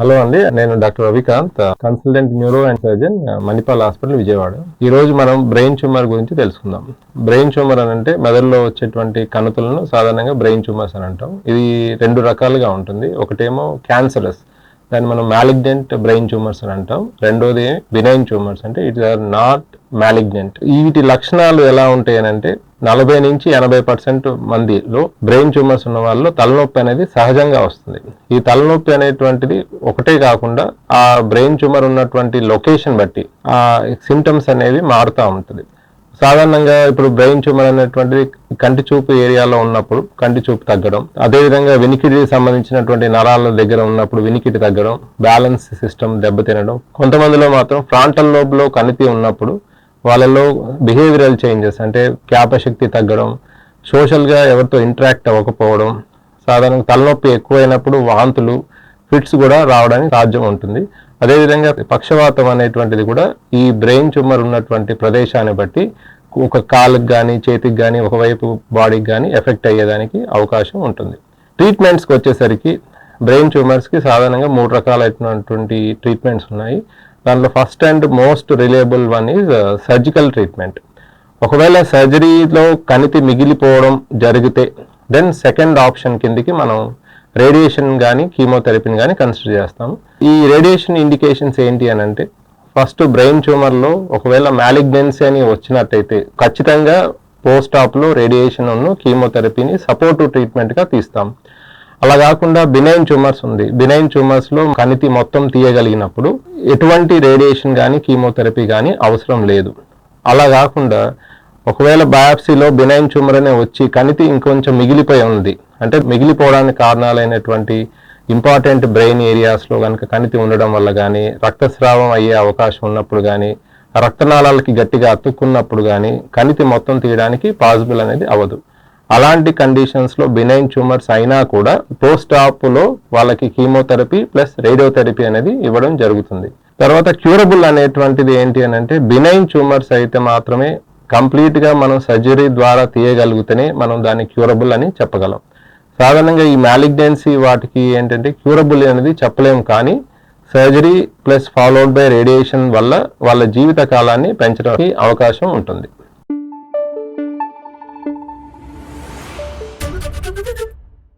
Hello అండి నేను doctor Ravikanth consultant neuro and surgeon Manipal hospital Vijayawada. ఈ రోజు మనం బ్రెయిన్ ట్యూమర్ గురించి తెలుసుకుందాం. బ్రెయిన్ ట్యూమర్ అని అంటే మెదడులో వచ్చేటువంటి కణుతులను సాధారణంగా బ్రెయిన్ ట్యూమర్స్ అని అంటాం. ఇది రెండు రకాలుగా ఉంటుంది. ఒకటేమో క్యాన్సరస్ దాన్ని మనం మ్యాలిగ్నెంట్ బ్రెయిన్ ట్యూమర్స్ అని అంటాం. రెండోది బినైన్ ట్యూమర్స్ అంటే ఇట్ ఆర్ నాట్ మ్యాలిగ్నెంట్ వీటి లక్షణాలు ఎలా ఉంటాయి అంటే నలభై నుంచి ఎనభై పర్సెంట్ మందిలో బ్రెయిన్ ట్యూమర్స్ ఉన్న వాళ్ళు తలనొప్పి అనేది సహజంగా వస్తుంది. ఈ తలనొప్పి అనేటువంటిది ఒకటే కాకుండా ఆ బ్రెయిన్ ట్యూమర్ ఉన్నటువంటి లొకేషన్ బట్టి ఆ సిమ్టమ్స్ అనేవి మారుతూ ఉంటుంది. సాధారణంగా ఇప్పుడు బ్రెయిన్ ట్యూమర్ అనేటువంటిది కంటి చూపు ఏరియాలో ఉన్నప్పుడు కంటి చూపు తగ్గడం అదేవిధంగా వినికిడికి సంబంధించినటువంటి నరాల దగ్గర ఉన్నప్పుడు వినికిడి తగ్గడం బ్యాలెన్స్ సిస్టమ్ దెబ్బతినడం కొంతమందిలో మాత్రం ఫ్రాంటల్ లోబ్లో కణితి ఉన్నప్పుడు వాళ్ళలో బిహేవియరల్ చేంజెస్ అంటే జ్ఞాపశక్తి తగ్గడం సోషల్గా ఎవరితో ఇంటరాక్ట్ అవ్వకపోవడం సాధారణంగా తలనొప్పి ఎక్కువైనప్పుడు వాంతులు ఫిట్స్ కూడా రావడానికి సాధ్యం ఉంటుంది. అదేవిధంగా పక్షవాతం అనేటువంటిది కూడా ఈ బ్రెయిన్ ట్యూమర్ ఉన్నటువంటి ప్రదేశాన్ని బట్టి ఒక కాలుకి కానీ చేతికి కానీ ఒకవైపు బాడీకి కానీ ఎఫెక్ట్ అయ్యేదానికి అవకాశం ఉంటుంది. ట్రీట్మెంట్స్కి వచ్చేసరికి బ్రెయిన్ ట్యూమర్స్కి సాధారణంగా మూడు రకాలైనటువంటి ట్రీట్మెంట్స్ ఉన్నాయి. దాంట్లో first and most reliable one is surgical treatment ఒకవేళ సర్జరీలో కణితి మిగిలిపోవడం జరిగితే దెన్ సెకండ్ ఆప్షన్ కిందికి మనం రేడియేషన్ కానీ కీమోథెరపీని కానీ కన్సిడర్ చేస్తాము. ఈ రేడియేషన్ ఇండికేషన్స్ ఏంటి అని అంటే ఫస్ట్ బ్రెయిన్ ట్యూమర్లో ఒకవేళ మ్యాలిగ్నెన్సీ అని వచ్చినట్టయితే ఖచ్చితంగా పోస్ట్ ఆప్లో రేడియేషన్ కీమోథెరపీని సపోర్టివ్ ట్రీట్మెంట్గా తీస్తాం. అలా కాకుండా బినైన్ ట్యూమర్స్ ఉంది. బినైన్ ట్యూమర్స్లో కణితి మొత్తం తీయగలిగినప్పుడు ఎటువంటి రేడియేషన్ కానీ కీమోథెరపీ కానీ అవసరం లేదు. అలా కాకుండా ఒకవేళ బయాప్సీలో బినైన్ ట్యూమర్ అనే వచ్చి కణితి ఇంకొంచెం మిగిలిపోయి ఉంది. అంటే మిగిలిపోవడానికి కారణాలైనటువంటి ఇంపార్టెంట్ బ్రెయిన్ ఏరియాస్లో కనుక కణితి ఉండడం వల్ల కానీ రక్తస్రావం అయ్యే అవకాశం ఉన్నప్పుడు కానీ రక్తనాళాలకి గట్టిగా అతుక్కున్నప్పుడు కానీ కణితి మొత్తం తీయడానికి పాసిబుల్ అనేది అవ్వదు. అలాంటి కండిషన్స్లో బినైన్ ట్యూమర్స్ అయినా కూడా పోస్ట్ ఆప్లో వాళ్ళకి కీమోథెరపీ ప్లస్ రేడియోథెరపీ అనేది ఇవ్వడం జరుగుతుంది. తర్వాత క్యూరబుల్ అనేటువంటిది ఏంటి అని అంటే బినైన్ ట్యూమర్స్ అయితే మాత్రమే కంప్లీట్గా మనం సర్జరీ ద్వారా తీయగలిగితేనే మనం దాన్ని క్యూరబుల్ అని చెప్పగలం. సాధారణంగా ఈ మ్యాలిగ్నెన్సీ వాటికి ఏంటంటే క్యూరబుల్ అనేది చెప్పలేము కానీ surgery plus followed by radiation వల్ల వాళ్ళ జీవిత కాలాన్ని పెంచడానికి అవకాశం ఉంటుంది.